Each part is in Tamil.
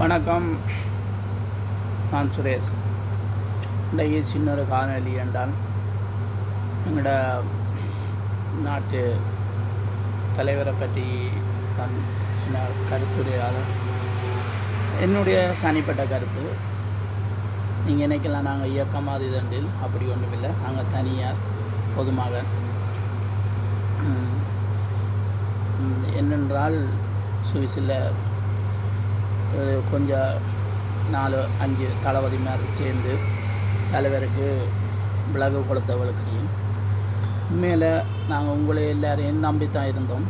வணக்கம். நான் சுரேஷ். இன்றைக்கு சின்ன ஒரு காணொலி என்றால் எங்களோட நாட்டு தலைவரை பற்றி தன் சின்ன கருத்துரையாளர். என்னுடைய தனிப்பட்ட கருத்து நீங்கள் நினைக்கலாம் நாங்கள் இயக்கமாக இதண்டில் அப்படி ஒன்றுமில்லை. நாங்கள் தனியார் பொதுமகன். என்னென்றால் சுவிஸில் கொஞ்சம் நாலு அஞ்சு தளபதி மாதிரி சேர்ந்து தலைவருக்கு விலகு கொடுத்தவர்களுக்கையும் உண்மையில் நாங்கள் உங்களை எல்லாரையும் நம்பி தான் இருந்தோம்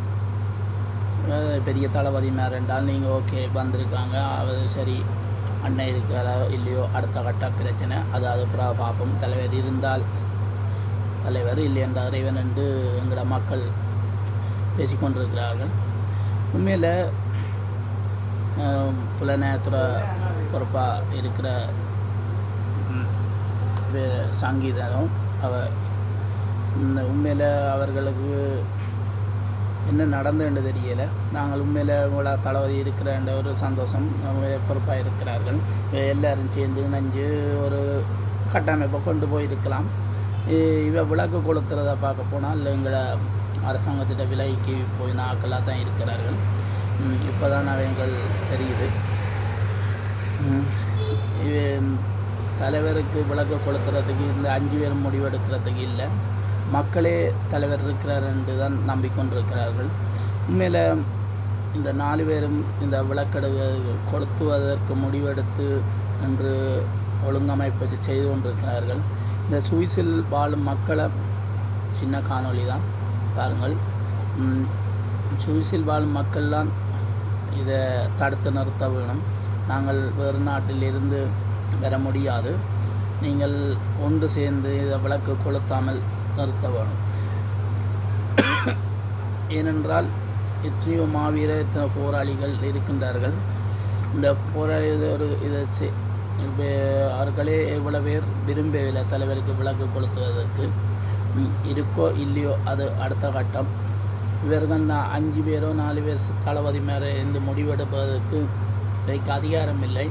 பெரிய தளபதி மேர் என்றால் நீங்கள் ஓகே வந்திருக்காங்க. அது சரி. அண்ணன் இருக்கிறா இல்லையோ அடுத்த கட்ட பிரச்சனை. அது அது அப்புறம் பார்ப்போம் தலைவர் இருந்தால் தலைவர் இல்லை என்ற இறைவன் என்று எங்களோட மக்கள் பேசிக்கொண்டிருக்கிறார்கள். உண்மையில் புலநயத்துறை பொறுப்பாக இருக்கிற சங்கீதம் அவ இந்த உண்மையில் அவர்களுக்கு என்ன நடந்ததுன்னு தெரியலை. நாங்கள் உண்மையில் உங்கள தளபதி இருக்கிற ஒரு சந்தோஷம் பொறுப்பாக இருக்கிறார்கள். எல்லாரும் சேர்ந்து இணைஞ்சு ஒரு கட்டமைப்பை கொண்டு போயிருக்கலாம். இவ விளக்கு கொளுத்துறதை பார்க்க போனால் எங்களை அரசாங்கத்திட்ட விலைக்கு போய் நாட்களாக தான் இருக்கிறார்கள். இப்போ தான் அவங்கள் தெரியுது. இது தலைவருக்கு விளக்கு கொளுத்துறதுக்கு இந்த அஞ்சு பேரும் முடிவெடுக்கிறதுக்கு இல்லை. மக்களே தலைவர் இருக்கிறார் என்று தான் நம்பிக்கொண்டிருக்கிறார்கள். உண்மையில் இந்த நாலு பேரும் இந்த விளக்கெடு கொளுத்துவதற்கு முடிவெடுத்து என்று ஒழுங்கமைப்பு செய்து கொண்டிருக்கிறார்கள். இந்த சுவிஸில் வாழும் மக்களை சின்ன காணொளி தான். பாருங்கள். ம், சுவிஸில் வாழும் மக்கள்லாம் இதை தடுத்து நிறுத்த வேணும். நாங்கள் வேறு நாட்டிலிருந்து வர முடியாது. நீங்கள் ஒன்று சேர்ந்து இதை விளக்கு கொளுத்தாமல் நிறுத்த வேணும். ஏனென்றால் எத்தனையோ மாவீர எத்தனை போராளிகள் இருக்கின்றார்கள். இந்த போராளி ஒரு இதை அவர்களே எவ்வளோ பேர் விரும்பவில்லை தலைவருக்கு விளக்கு கொளுத்துவதற்கு. இருக்கோ இல்லையோ அது அடுத்த கட்டம். இவர்கள் நான் அஞ்சு பேரோ நாலு பேர் தளபதி மேலே இந்த முடிவெடுப்பதற்கு இவைக்கு அதிகாரம் இல்லை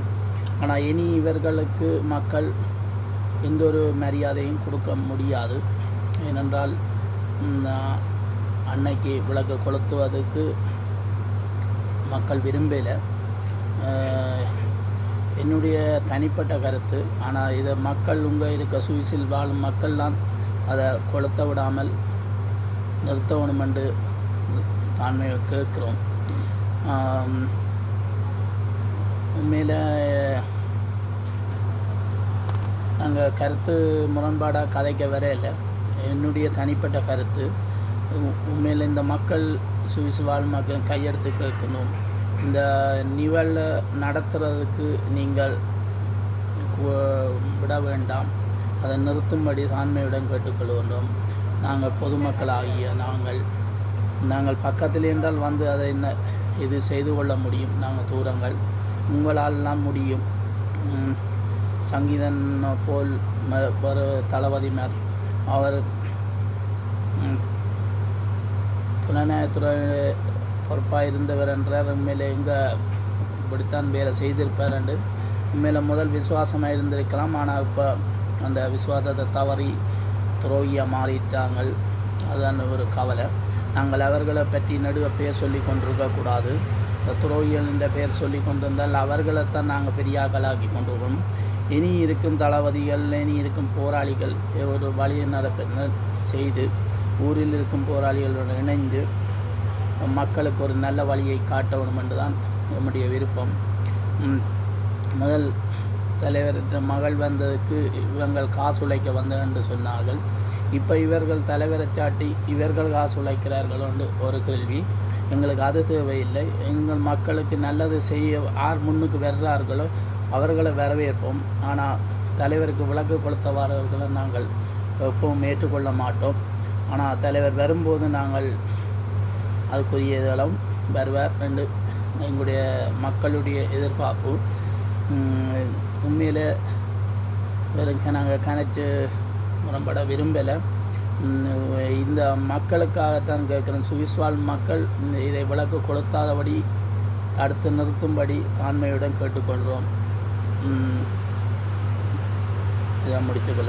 ஆனால் இனி இவர்களுக்கு மக்கள் எந்த ஒரு மரியாதையும் கொடுக்க முடியாது. ஏனென்றால் அன்னைக்கு விளக்கு கொளுத்துவதற்கு மக்கள் விரும்பலை. என்னுடைய தனிப்பட்ட கருத்து. ஆனால் இதை மக்கள் உங்கள் இருக்க சுவிசில் வாழும் மக்கள்லாம் அதை கொளுத்த விடாமல் நிறுத்த தாழ்மையை கேட்குறோம். உண்மையில் நாங்கள் கருத்து முரண்பாடாக கதைக்க வர இல்லை என்னுடைய தனிப்பட்ட கருத்து உண்மையில் இந்த மக்கள் சுவிஸ் வாழ் மக்கள் கையெடுத்து கேட்கணும். இந்த நிவலை நடத்துறதுக்கு நீங்கள் விட வேண்டாம். அதை நிறுத்தும்படி தாண்மையுடன் கேட்டுக்கொள்கின்றோம் நாங்கள் பொதுமக்களாகிய நாங்கள் நாங்கள் பக்கத்தில் என்றால் வந்து அதை என்ன இது செய்து கொள்ள முடியும். நாங்கள் தூரங்கள். உங்களாலெல்லாம் முடியும். சங்கீதன் போல் ஒரு தளபதி மேல். அவர் புலனாயத்துறை பொறுப்பாக இருந்தவர் என்றார். உண்மையிலே எங்கே இப்படித்தான் வேலை செய்திருப்பார் என்று. உண்மையில் முதல் விசுவாசமாக இருந்திருக்கலாம். ஆனால் இப்போ அந்த விசுவாசத்தை தவறி துரோகியாக மாறிட்டாங்கள் அதுதான் ஒரு கவலை. நாங்கள் அவர்களை பற்றி நடுவ பெயர் சொல்லி கொண்டிருக்கக்கூடாது இந்த துரோகிகள் என்ற பெயர் சொல்லி கொண்டிருந்தால் அவர்களைத்தான் நாங்கள் பெரியாக்களாக்கி கொண்டு இனி இருக்கும் தளபதிகள் இனி இருக்கும் போராளிகள் ஒரு வழியை நடப்ப செய்து ஊரில் இருக்கும் போராளிகளுடன் இணைந்து மக்களுக்கு ஒரு நல்ல வழியை காட்ட வேண்டும் என்றுதான் நம்முடைய விருப்பம். முதல் தலைவர் மகள் வந்ததுக்கு இவங்கள் காசு உழைக்க வந்தது என்று சொன்னார்கள். இப்போ இவர்கள் தலைவரை சாட்டி இவர்கள் காசு உழைக்கிறார்களோன்னு ஒரு கேள்வி. எங்களுக்கு அது தேவையில்லை. எங்கள் மக்களுக்கு நல்லது செய்ய யார் முன்னுக்கு வர்றார்களோ அவர்களை வரவேற்போம். ஆனால் தலைவருக்கு விளக்கு கொடுத்த வரவர்களை நாங்கள் எப்பவும் ஏற்றுக்கொள்ள மாட்டோம். ஆனால் தலைவர் வரும்போது நாங்கள் அதுக்குரிய இதெல்லாம் வருவார் என்று எங்களுடைய மக்களுடைய எதிர்பார்ப்பு. உண்மையில் வெறும் நாங்கள் கணச்சு முரண்பட விரும்பலை. இந்த மக்களுக்காகத்தான் கேட்குறேன். சுவிஸ்வால் மக்கள் இதை விளக்கு கொளுத்தாதபடி அடுத்து நிறுத்தும்படி தாண்மையுடன் கேட்டுக்கொள்கிறோம். இதை முடித்துக்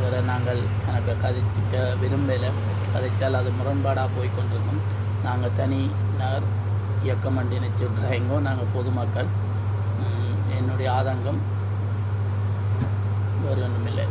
வேறு நாங்கள் கணக்கை கதைச்சிக்க விரும்பலை. கதைச்சால் அது முரண்பாடாக போய் கொண்டிருக்கும். நாங்கள் தனி நகர் இயக்கம் வண்டி நினச்சிட்றாங்கோ நாங்கள் பொதுமக்கள். என்னுடைய ஆதங்கம் வேறு ஒன்றுமில்லை.